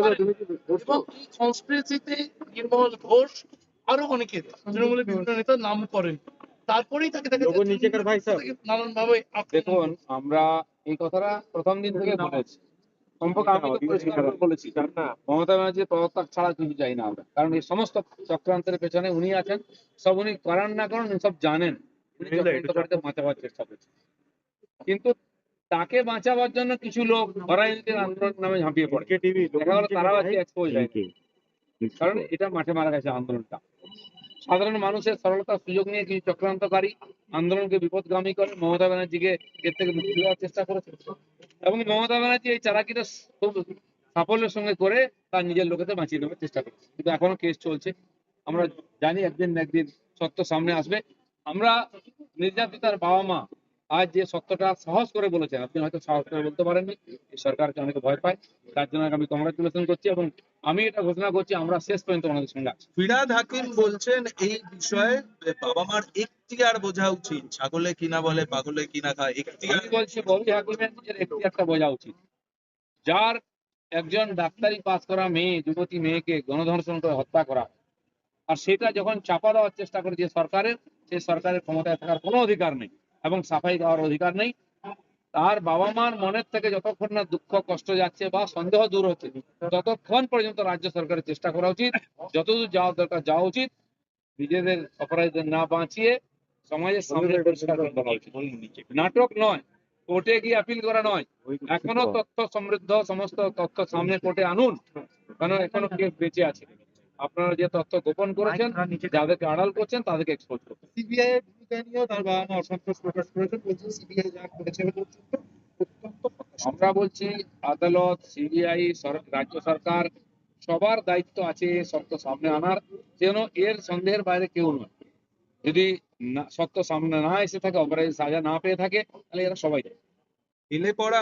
পারেন। এবং এই কনস্পিরেসিতে নির্মল ঘোষ আরও অনেকে তৃণমূলের বিভিন্ন নেতা নাম করেন। তারপরেই তাকে দেখা লোগো নিচে কার ভাই সাহেব? নানান ভাবে দেখুন আমরা এই কথাটা প্রথম দিন থেকে বলেছি। সম্পর্কে আমি তো পরিষ্কার করে বলেছি। মমতা ব্যানার্জির পদত্যাগ ছাড়া কিছু চাই না আমরা। কারণ এই সমস্ত চক্রান্তের পেছনে উনি আছেন। সব উনি করান না করেন সব জানেন। উনি চক্রান্তকারীদের বাঁচাবার চেষ্টা করছেন। কিন্তু তাকে বাঁচাবার জন্য কিছু লোক আন্দোলন নামে ঝাঁপিয়ে পড়ে। দেখা গেল তারাও আজকে এক্সপোজ হয় কারণ এটা মাঠে মারা গেছে আন্দোলনটা। সাধারণ মানুষের সরলতার সুযোগ নিয়ে কিছু চক্রান্তকারী আন্দোলনকে বিপদগামী করে মমতা ব্যানার্জিকে এর থেকে মুক্তি দেওয়ার চেষ্টা করেছে। এবং মমতা ব্যানার্জি এই চালাকিটা খুব সাফল্যের সঙ্গে করে তার নিজের লোকেদের বাঁচিয়ে নেওয়ার চেষ্টা করছে। কিন্তু এখনও কেস চলছে। আমরা জানি একদিন না একদিন সত্য সামনে আসবে। আমরা নির্যাতিতার বাবা মা আজ যে সত্যটা সাহস করে বলেছেন আপনি হয়তো সাহস করে বলতে পারেননি সরকারকে অনেকে ভয় পায় তার জন্য আমি কংগ্রাচুলেশন করছি এবং আমি এটা ঘোষণা করছি আমরা শেষ পর্যন্ত ওনাদের সঙ্গে আছি। ফিরাদ হাকিম বলছেন এই বিষয়ে বাবা মার এখতিয়ার বোঝা উচিত ছাগলে কিনা বলে পাগলে কিনা খায় এখতিয়ার। আমি বলছি ববি হাকিমের নিজের একটা বোঝা উচিত। যার একজন ডাক্তারি পাস করা মেয়ে যুবতী মেয়েকে গণধর্ষণ করে হত্যা করা আর সেটা যখন চাপা দেওয়ার চেষ্টা করেছে সরকারের সেই সরকারের ক্ষমতায় থাকার কোনো অধিকার নেই। এবং সাফাই দেওয়ার অধিকার নেই। তার বাবা মার মনের থেকে যতক্ষণ না দুঃখ কষ্ট যাচ্ছে বা সন্দেহ দূর হচ্ছে ততক্ষণ পর্যন্ত রাজ্য সরকারের চেষ্টা করা উচিত। যতদূর যাওয়া দরকার যাওয়া উচিত। নিজেদের অপরাধীদের না বাঁচিয়ে সমাজের সামনে পরিষ্কার করে উচিত। নাটক নয় কোর্টে গিয়ে আপিল করা নয়। এখনও তথ্য সমৃদ্ধ সমস্ত তথ্য সামনে কোর্টে আনুন। কারণ এখনও কেস বেঁচে আছে? আপনারা যে তথ্য গোপন করেছেন যাদেরকে আড়াল করছেন তাদেরকে এক্সপোজ করুন সিবিআই এর ভূমিকা নিয়েও তার বাবা মা অসন্তোষ প্রকাশ করেছেন বলছেন সিবিআই যা করেছে। আমরা বলছি আদালত সিবিআই রাজ্য সরকার সবার দায়িত্ব আছে সত্য সামনে আনার যেন এর সন্দেহের বাইরে কেউ নয় যদি না- সত্য সামনে না এসে থাকে অপরাধী সাজা না পেয়ে থাকে তাহলে এরা সবাই দায়ী। ঢিলে পড়া